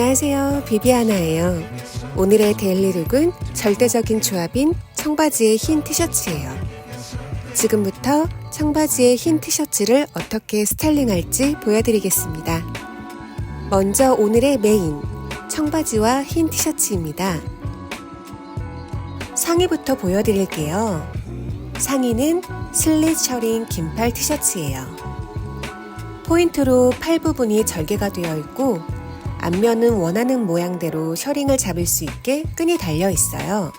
안녕하세요. 비비아나예요. 오늘의 데일리 룩은 절대적인 조합인 청바지의 흰 티셔츠예요. 지금부터 청바지의 흰 티셔츠를 어떻게 스타일링할지 보여드리겠습니다. 먼저 오늘의 메인, 청바지와 흰 티셔츠입니다. 상의부터 보여드릴게요. 상의는 슬릿 셔링 긴팔 티셔츠예요. 포인트로 팔 부분이 절개가 되어 있고 앞면은 원하는 모양대로 셔링을 잡을 수 있게 끈이 달려 있어요.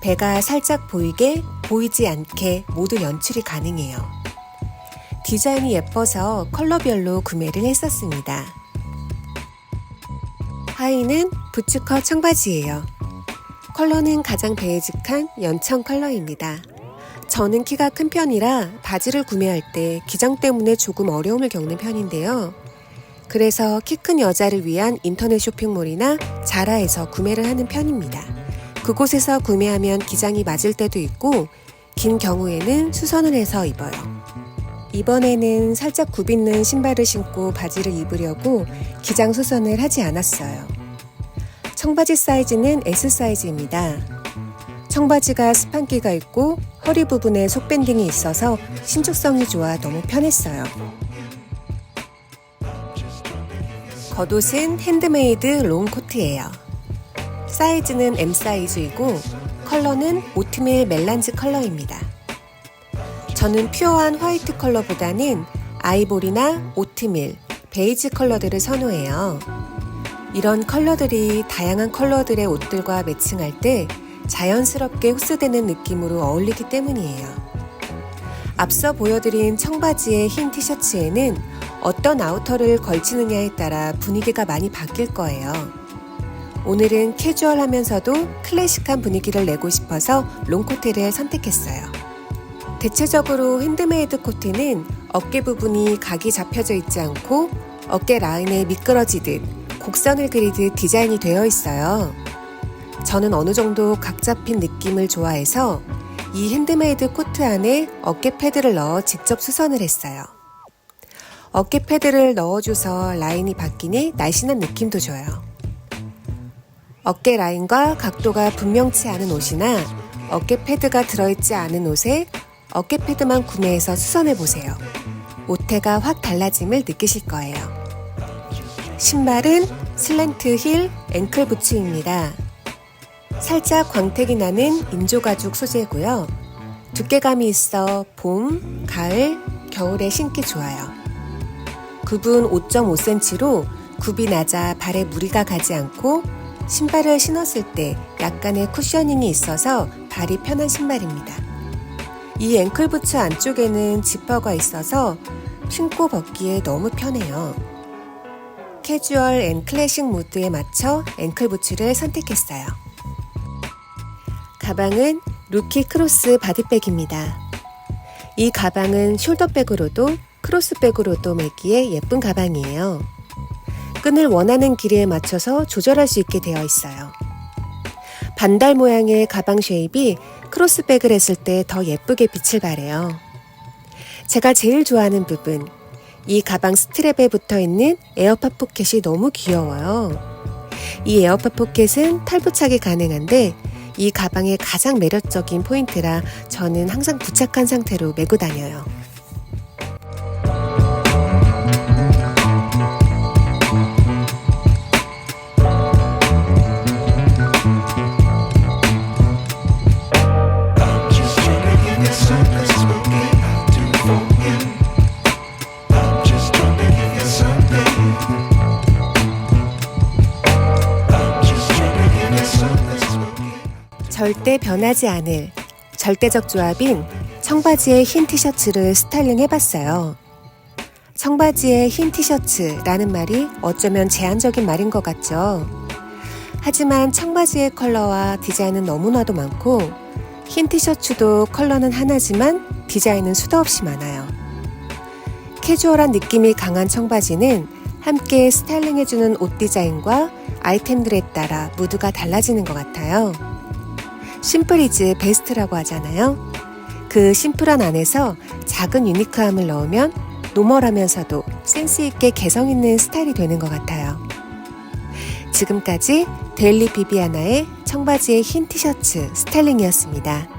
배가 살짝 보이게 보이지 않게 모두 연출이 가능해요. 디자인이 예뻐서 컬러별로 구매를 했었습니다. 하의는 부츠컷 청바지예요. 컬러는 가장 베이직한 연청 컬러입니다. 저는 키가 큰 편이라 바지를 구매할 때 기장 때문에 조금 어려움을 겪는 편인데요. 그래서 키 큰 여자를 위한 인터넷 쇼핑몰이나 자라에서 구매를 하는 편입니다. 그곳에서 구매하면 기장이 맞을 때도 있고 긴 경우에는 수선을 해서 입어요. 이번에는 살짝 굽있는 신발을 신고 바지를 입으려고 기장 수선을 하지 않았어요. 청바지 사이즈는 S 사이즈입니다. 청바지가 스판기가 있고 허리 부분에 속밴딩이 있어서 신축성이 좋아 너무 편했어요. 겉옷은 핸드메이드 롱코트예요. 사이즈는 M 사이즈이고 컬러는 오트밀 멜란지 컬러입니다. 저는 퓨어한 화이트 컬러보다는 아이보리나 오트밀, 베이지 컬러들을 선호해요. 이런 컬러들이 다양한 컬러들의 옷들과 매칭할 때 자연스럽게 흡수되는 느낌으로 어울리기 때문이에요. 앞서 보여드린 청바지의 흰 티셔츠에는 어떤 아우터를 걸치느냐에 따라 분위기가 많이 바뀔 거예요. 오늘은 캐주얼하면서도 클래식한 분위기를 내고 싶어서 롱코트를 선택했어요. 대체적으로 핸드메이드 코트는 어깨 부분이 각이 잡혀져 있지 않고 어깨 라인에 미끄러지듯 곡선을 그리듯 디자인이 되어 있어요. 저는 어느 정도 각 잡힌 느낌을 좋아해서 이 핸드메이드 코트 안에 어깨 패드를 넣어 직접 수선을 했어요. 어깨 패드를 넣어줘서 라인이 바뀌니 날씬한 느낌도 줘요. 어깨 라인과 각도가 분명치 않은 옷이나 어깨 패드가 들어있지 않은 옷에 어깨 패드만 구매해서 수선해 보세요. 옷태가 확 달라짐을 느끼실 거예요. 신발은 슬렌트 힐 앵클 부츠입니다. 살짝 광택이 나는 인조가죽 소재고요. 두께감이 있어 봄, 가을, 겨울에 신기 좋아요. 굽은 5.5cm로 굽이 낮아 발에 무리가 가지 않고 신발을 신었을 때 약간의 쿠셔닝이 있어서 발이 편한 신발입니다. 이 앵클 부츠 안쪽에는 지퍼가 있어서 신고 벗기에 너무 편해요. 캐주얼 앤 클래식 무드에 맞춰 앵클 부츠를 선택했어요. 가방은 루키 크로스 바디백입니다. 이 가방은 숄더백으로도 크로스백으로도 매기에 예쁜 가방이에요. 끈을 원하는 길이에 맞춰서 조절할 수 있게 되어 있어요. 반달 모양의 가방 쉐입이 크로스백을 했을 때 더 예쁘게 빛을 발해요. 제가 제일 좋아하는 부분, 이 가방 스트랩에 붙어 있는 에어팟 포켓이 너무 귀여워요. 이 에어팟 포켓은 탈부착이 가능한데 이 가방의 가장 매력적인 포인트라 저는 항상 부착한 상태로 메고 다녀요. 절대 변하지 않을 절대적 조합인 청바지의 흰 티셔츠를 스타일링 해봤어요. 청바지의 흰 티셔츠라는 말이 어쩌면 제한적인 말인 것 같죠. 하지만 청바지의 컬러와 디자인은 너무나도 많고 흰 티셔츠도 컬러는 하나지만 디자인은 수도 없이 많아요. 캐주얼한 느낌이 강한 청바지는 함께 스타일링해주는 옷 디자인과 아이템들에 따라 무드가 달라지는 것 같아요. 심플이즈 베스트라고 하잖아요. 그 심플한 안에서 작은 유니크함을 넣으면 노멀하면서도 센스있게 개성있는 스타일이 되는 것 같아요. 지금까지 데일리 비비아나의 청바지에 흰 티셔츠 스타일링이었습니다.